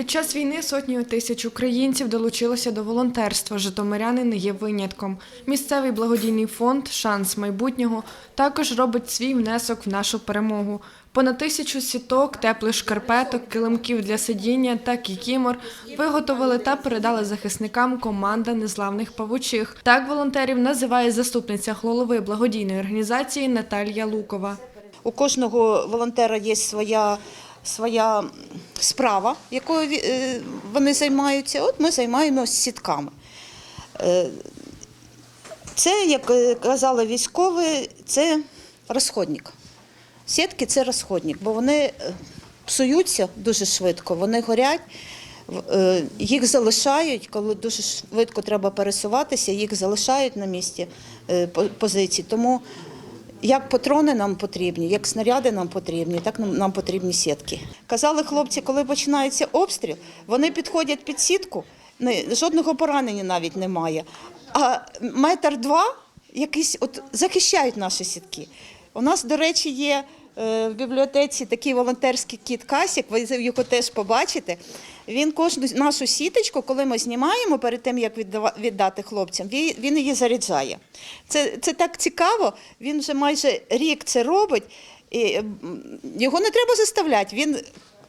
Під час війни сотні тисяч українців долучилося до волонтерства. Житомиряни не є винятком. Місцевий благодійний фонд Шанс майбутнього також робить свій внесок в нашу перемогу. Понад тисячу сіток, теплих шкарпеток, килимків для сидіння та кікімор виготовили та передали захисникам команда незламних павучих. Так волонтерів називає заступниця голови благодійної організації Наталія Лукова. У кожного волонтера є своя, своя справа, якою е, вони займаються. От ми займаємося сітками. Е, Це, як е, казали військові, це розходник. Сітки це розходник, бо вони псуються дуже швидко, вони горять, їх залишають, коли дуже швидко треба пересуватися, їх залишають на місці по- позицій. Тому як патрони нам потрібні, як снаряди нам потрібні, так нам, потрібні сітки. Казали хлопці, коли починається обстріл, вони підходять під сітку, жодного поранення навіть немає. А метр два якісь от захищають наші сітки. У нас, до речі, є в бібліотеці такий волонтерський кіт Касік, ви його теж побачите. Він кожну нашу сіточку, коли ми знімаємо перед тим, як віддати хлопцям, він, він її заряджає. Це, це так цікаво. Він вже майже рік це робить. І його не треба заставляти. Він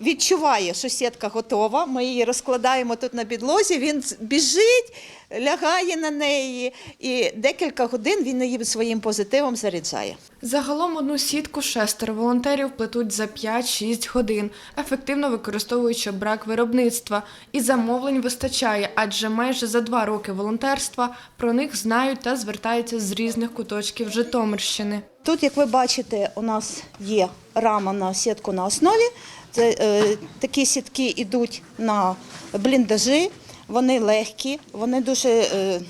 відчуває, що сітка готова. Ми її розкладаємо тут на підлозі. Він біжить, лягає на неї, і декілька годин він її своїм позитивом заряджає. Загалом одну сітку шестеро волонтерів плетуть за 5-6 годин, ефективно використовуючи брак виробництва. І замовлень вистачає, адже майже за два роки волонтерства про них знають та звертаються з різних куточків Житомирщини. Тут, як ви бачите, у нас є рама на сітку на основі. Це, е, такі сітки йдуть на бліндажі, вони легкі, вони дуже. Е,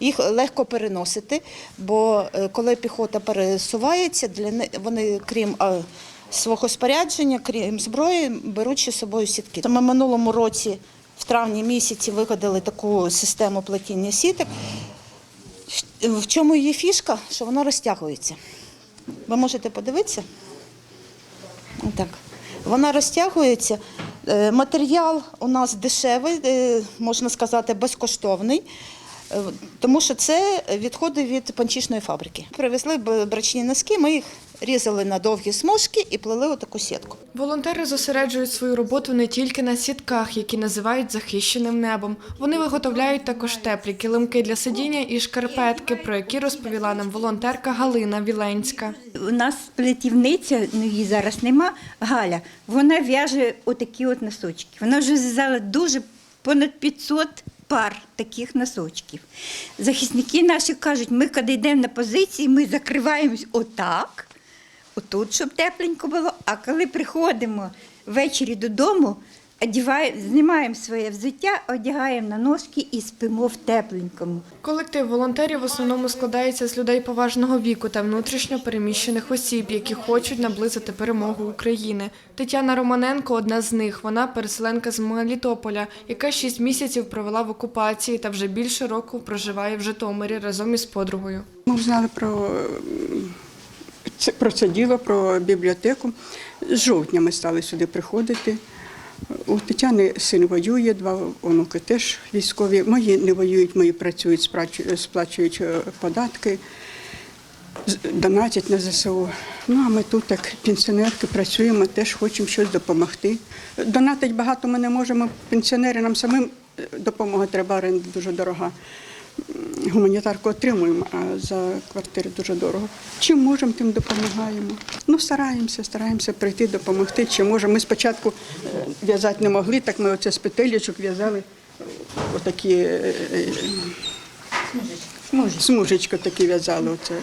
їх легко переносити, бо е, коли піхота пересувається, для вони, крім е, свого спорядження, крім зброї, беруть ще з собою сітки. Ми минулому році, в травні місяці, вигадали таку систему плетіння сіток. В чому її фішка? Що вона розтягується. Ви можете подивитися? Так. Вона розтягується. Е, Матеріал у нас дешевий, е, можна сказати, безкоштовний, е, тому що це відходи від панчішної фабрики. Привезли брачні носки, ми їх різали на довгі смужки і плели отаку сітку. Волонтери зосереджують свою роботу не тільки на сітках, які називають захищеним небом. Вони виготовляють також теплі килимки для сидіння і шкарпетки, про які розповіла нам волонтерка Галина Віленська. У нас плетівниця, ну її зараз нема, Галя, вона в'яже отакі от носочки. Вона вже зв'язала дуже понад 500 пар таких носочків. Захисники наші кажуть, ми коли йдемо на позиції, ми закриваємось отак, отут, щоб тепленько було, а коли приходимо ввечері додому, одягає- знімаємо своє взуття, одягаємо на ножки і спимо в тепленькому. Колектив волонтерів в основному складається з людей поважного віку та внутрішньо переміщених осіб, які хочуть наблизити перемогу України. Тетяна Романенко одна з них. Вона переселенка з Мелітополя, яка шість місяців провела в окупації та вже більше року проживає в Житомирі разом із подругою. Ми знали про про це діло, про бібліотеку. З жовтня ми стали сюди приходити. У Тетяни син воює, два онуки теж військові. Мої не воюють, мої працюють, сплачують, е, податки, донатять на ЗСУ. Ну а ми тут, як пенсіонерки, працюємо, теж хочемо щось допомогти. Донатить багато ми не можемо. Пенсіонери нам самим е, допомога треба, оренда дуже дорога гуманітарку отримуємо, а за квартири дуже дорого. Чим можемо, тим допомагаємо. Ну, стараємося, стараємося прийти, допомогти. Чи можемо. Ми спочатку е, в'язати не могли, так ми оце з петелечок в'язали е, отакі е, смужечки такі в'язали. Оце.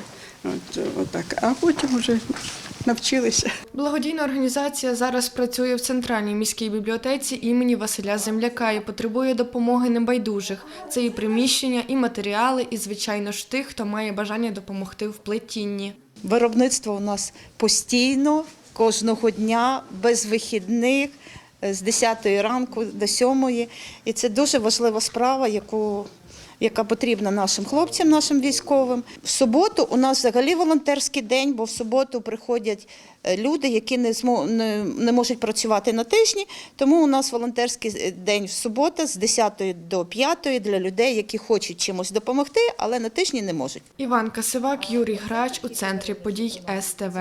От, отак. А потім вже навчилися. Благодійна організація зараз працює в центральній міській бібліотеці імені Василя Земляка і потребує допомоги небайдужих. Це і приміщення, і матеріали, і звичайно ж тих, хто має бажання допомогти в плетінні. Виробництво у нас постійно, кожного дня, без вихідних, з 10 ранку до 7. І це дуже важлива справа, яку яка потрібна нашим хлопцям, нашим військовим. В суботу у нас взагалі волонтерський день, бо в суботу приходять е, люди, які не, не, можуть працювати на тижні. Тому у нас волонтерський е, день в суботу з 10 до 5 для людей, які хочуть чимось допомогти, але на тижні не можуть. Іван Касивак, Юрій Грач у центрі подій СТВ.